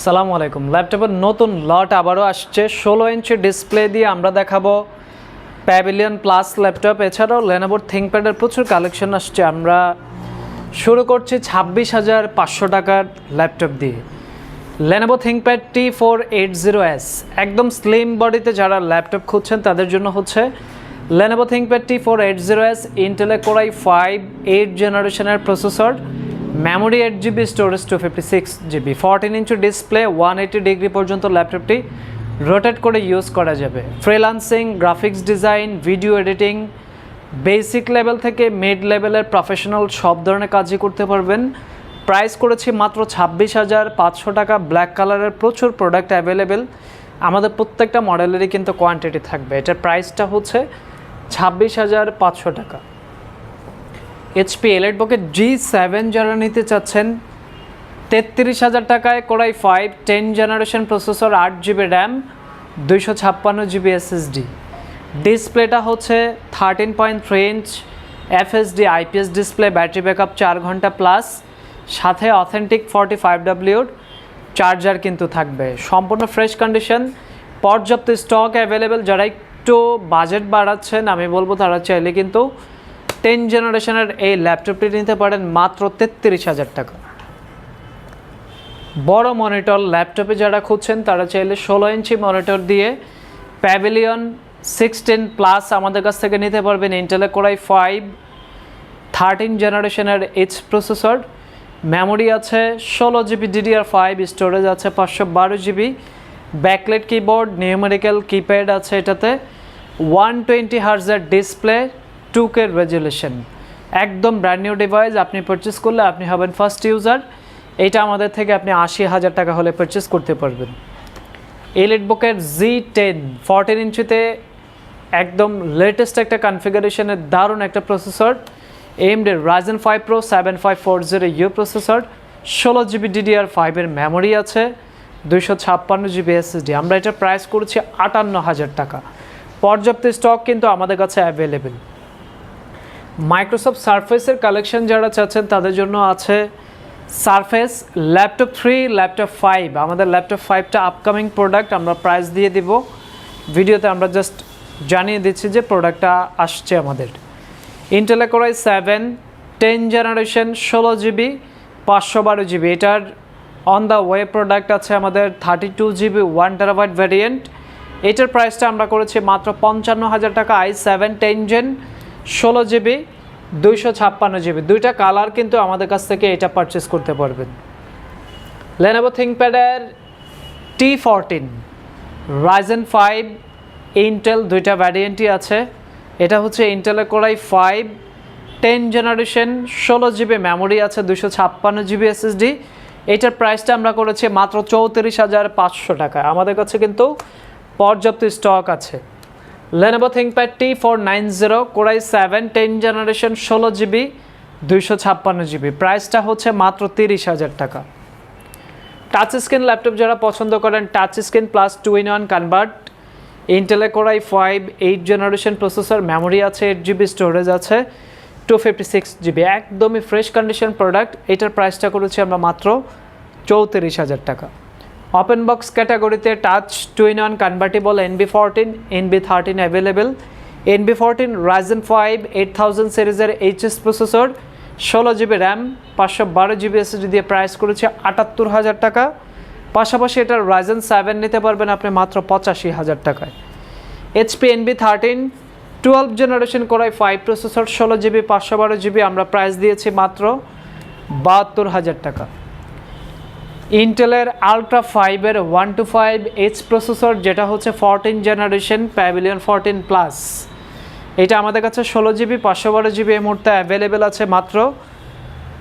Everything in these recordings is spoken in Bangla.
সালামু আলাইকুম। ল্যাপটপের নতুন লট আবারও আসছে। ষোলো ইঞ্চি ডিসপ্লে দিয়ে আমরা দেখাবো প্যাভিলিয়ন প্লাস ল্যাপটপ। এছাড়াও লেনোভোর থিঙ্কপ্যাডের প্রচুর কালেকশন আসছে। আমরা শুরু করছি ছাব্বিশ হাজার পাঁচশো টাকার ল্যাপটপ দিয়ে। Lenovo ThinkPad T four eight zero S একদম স্লিম বডিতে যারা ল্যাপটপ খুঁজছেন, তাদের জন্য হচ্ছে Lenovo ThinkPad T four eight zero S ইন্টেলে core i five eight জেনারেশনের processor memory eight GB storage two fifty six GB fourteen inch display one eighty degree পর্যন্ত ল্যাপটপটি রোটেট করে ইউজ করা যাবে। Freelancing graphics design video editing basic level থেকে মিড লেভেলের প্রফেশনাল সব ধরনের কাজই করতে পারবেন। প্রাইস করেছি মাত্র ছাব্বিশ হাজার পাঁচশো টাকা। ব্ল্যাক কালারের প্রচুর প্রোডাক্ট অ্যাভেলেবেল আমাদের প্রত্যেকটা মডেলেরই কিন্তু কোয়ান্টিটি থাকবে। এটার প্রাইসটা হচ্ছে ছাব্বিশ হাজার পাঁচশো টাকা। এইচপি এলএড বুকের জি সেভেন যারা নিতে চাচ্ছেন, তেত্রিশ হাজার টাকায় core i five ten generation processor আট জিবি র্যাম দুইশো ছাপ্পান্ন জিবি এসএসডি ডিসপ্লেটা হচ্ছে thirteen point three inch FHD IPS display battery backup চার ঘণ্টা প্লাস সাথে অথেন্টিক ফর্টি ফাইভ ডাব্লিউর চার্জার কিন্তু থাকবে। সম্পূর্ণ ফ্রেশ কন্ডিশন পর্যাপ্ত স্টক অ্যাভেলেবেল যারা একটু বাজেট বাড়াচ্ছেন, আমি বলব তারা চাইলে কিন্তু টেন জেনারেশনের এই ল্যাপটপটি নিতে পারেন মাত্র তেত্রিশ হাজার টাকা। বড় মনিটর ল্যাপটপে যারা খুঁজছেন, তারা চাইলে ষোলো ইঞ্চি মনিটর দিয়ে প্যাভিলিয়ন সিক্সটিন প্লাস আমাদের কাছ থেকে নিতে পারবেন ইন্টেলে কোরাই ফাইভ থার্টিন জেনারেশনের এইচ প্রসেসর মেমোরি আছে ষোলো জিবি ডিডিআর ফাইভ স্টোরেজ আছে পাঁচশো বারো GB backlit keyboard numerical keypad আছে এটাতে ওয়ান টোয়েন্টি হার্জের ডিসপ্লে টু কে রেজুলেশন। একদম ব্র্যান্ড নিউ ডিভাইস আপনি পারচেস করলে আপনি হবেন ফার্স্ট ইউজার এটা আমাদের থেকে আপনি আশি হাজার টাকা হলে পারচেস করতে পারবেন। এলিট বুকের জি টেন ফোরটিন ইঞ্চিতে একদম লেটেস্ট একটা কনফিগারেশনের দারুণ একটা processor এমডের Ryzen five pro seven five four zero U processor ষোলো জিবি ডিডিআর ফাইভের মেমোরি আছে। দুইশো ছাপ্পান্ন জিবি এসএসডি আমরা এটা প্রাইস করছি আটান্ন হাজার টাকা। পর্যাপ্ত স্টক কিন্তু আমাদের কাছে অ্যাভেলেবেল মাইক্রোসফট সারফেসের কালেকশন যারা চাচ্ছেন, তাদের জন্য আছে Surface laptop three laptop five আমাদের ল্যাপটপ ফাইভটা আপকামিং প্রোডাক্ট আমরা প্রাইস দিয়ে দিব। ভিডিওতে আমরা জাস্ট জানিয়ে দিচ্ছি যে প্রোডাক্টটা আসছে আমাদের। ইন্টেলে core i seven ten generation ষোলো জিবি পাঁচশো বারো জিবি এটার অন দ্য ওয়ে প্রোডাক্ট আছে আমাদের thirty two GB one terabyte variant এটার প্রাইসটা আমরা করেছি মাত্র পঞ্চান্ন হাজার টাকা। আই সেভেন টেন জেন ষোলো জিবি দুইশো ছাপ্পান্ন জিবি দুইটা কালার কিন্তু আমাদের কাছ থেকে এটা পারচেস করতে পারবেন। Lenovo থিঙ্কপ্যাডের T fourteen Ryzen five Intel দুইটা ভ্যারিয়েন্টই আছে। এটা হচ্ছে ইন্টেলের core i five ten generation ষোলো জিবি মেমোরি আছে দুশো ছাপ্পান্ন জিবি এসএসডি এটার প্রাইসটা আমরা করেছি মাত্র চৌত্রিশ হাজার পাঁচশো টাকা আমাদের কাছে কিন্তু পর্যাপ্ত স্টক আছে। Lenovo ThinkPad T four nine zero core i seven ten generation ষোলো জিবি দুইশো ছাপ্পান্ন জিবি প্রাইসটা হচ্ছে মাত্র তিরিশ হাজার টাকা। টাচ স্ক্রিন ল্যাপটপ যারা পছন্দ করেন touch screen plus two in one convert ইন্টেলে core i five eight generation processor memory আছে এইট জিবি স্টোরেজ আছে টু ফিফটি সিক্স জিবি একদমই ফ্রেশ কন্ডিশন প্রোডাক্ট এটার প্রাইসটা করেছি আমরা মাত্র চৌত্রিশ হাজার টাকা। ওপেন বক্স ক্যাটাগরিতে touch two in one convertible NB fourteen NB thirteen available NB fourteen Ryzen five eight thousand সিরিজের এইচএস প্রসেসর ষোলো জিবি র্যাম পাঁচশো বারো জিবি এসএসডি দিয়ে প্রাইস করেছে আটাত্তর হাজার টাকা। পাশাপাশি এটার রাইজেন সেভেন নিতে পারবেন আপনি মাত্র পঁচাশি হাজার টাকায়। HP NB thirteen twelve generation core i five processor ষোলো জিবি পাঁচশো বারো জিবি আমরা প্রাইস দিয়েছি মাত্র বাহাত্তর হাজার টাকা। ইন্টেলের আলট্রা ফাইভের one two five H processor যেটা হচ্ছে fourteen generation Pavilion fourteen plus এটা আমাদের কাছে ষোলো জিবি পাঁচশো বারো জিবি এই মুহূর্তে অ্যাভেলেবেল আছে মাত্র।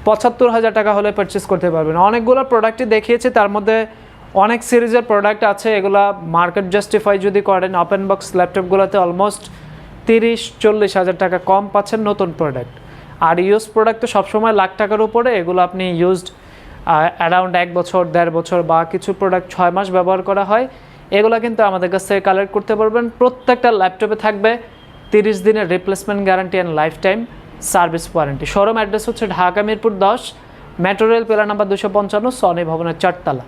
পঁচাত্তর হাজার টাকা হলে পারচেস করতে পারবেন। অনেকগুলো প্রোডাক্টই দেখিয়েছি, তার মধ্যে অনেক সিরিজের প্রোডাক্ট আছে। এগুলা মার্কেট জাস্টিফাই যদি করেন ওপেন বক্স ল্যাপটপগুলোতে অলমোস্ট তিরিশ চল্লিশ হাজার টাকা কম পাচ্ছেন নতুন প্রোডাক্ট আর ইউজ প্রোডাক্ট তো সবসময় লাখ টাকার উপরে, এগুলো আপনি ইউজড অ্যারাউন্ড এক বছর, দেড় বছর বা কিছু প্রোডাক্ট ছয় মাস ব্যবহার করা হয়, এগুলো কিন্তু আমাদের কাছ থেকে কালেক্ট করতে পারবেন। প্রত্যেকটা ল্যাপটপে থাকবে তিরিশ দিনের replacement guarantee and lifetime service warranty showroom address হচ্ছে ঢাকা মিরপুর দশ মেট্রো রেল পেলা নাম্বার দুশো পঞ্চান্ন সনি ভবনের চারতলা।